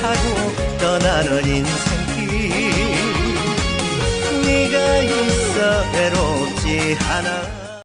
타고 떠나는 인생길. 네가 있어 외롭지 않아